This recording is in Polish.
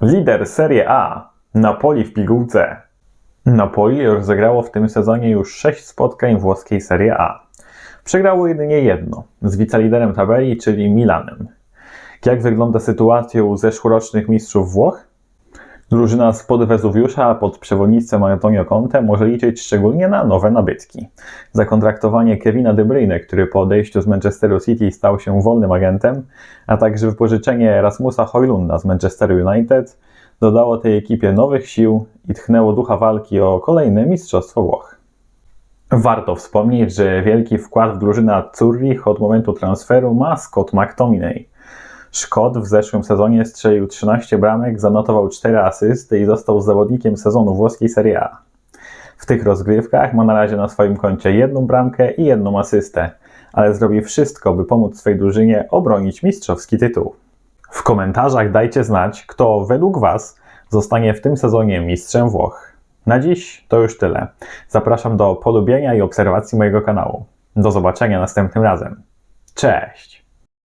Lider Serie A Napoli w pigułce. Napoli rozegrało w tym sezonie już 6 spotkań włoskiej Serie A. Przegrało jedynie jedno z wiceliderem tabeli, czyli Milanem. Jak wygląda sytuacja u zeszłorocznych mistrzów Włoch? Drużyna spod Wezuwiusza pod przewodnictwem Antonio Conte może liczyć szczególnie na nowe nabytki. Zakontraktowanie Kevina De Bruyne, który po odejściu z Manchesteru City stał się wolnym agentem, a także wypożyczenie Rasmusa Hojlunda z Manchesteru United dodało tej ekipie nowych sił i tchnęło ducha walki o kolejne Mistrzostwo Włoch. Warto wspomnieć, że wielki wkład w drużynę Azzurrich od momentu transferu ma Scott McTominay. Szkot w zeszłym sezonie strzelił 13 bramek, zanotował 4 asysty i został zawodnikiem sezonu włoskiej Serie A. W tych rozgrywkach ma na razie na swoim koncie jedną bramkę i jedną asystę, ale zrobi wszystko, by pomóc swej drużynie obronić mistrzowski tytuł. W komentarzach dajcie znać, kto według Was zostanie w tym sezonie mistrzem Włoch. Na dziś to już tyle. Zapraszam do polubienia i obserwacji mojego kanału. Do zobaczenia następnym razem. Cześć!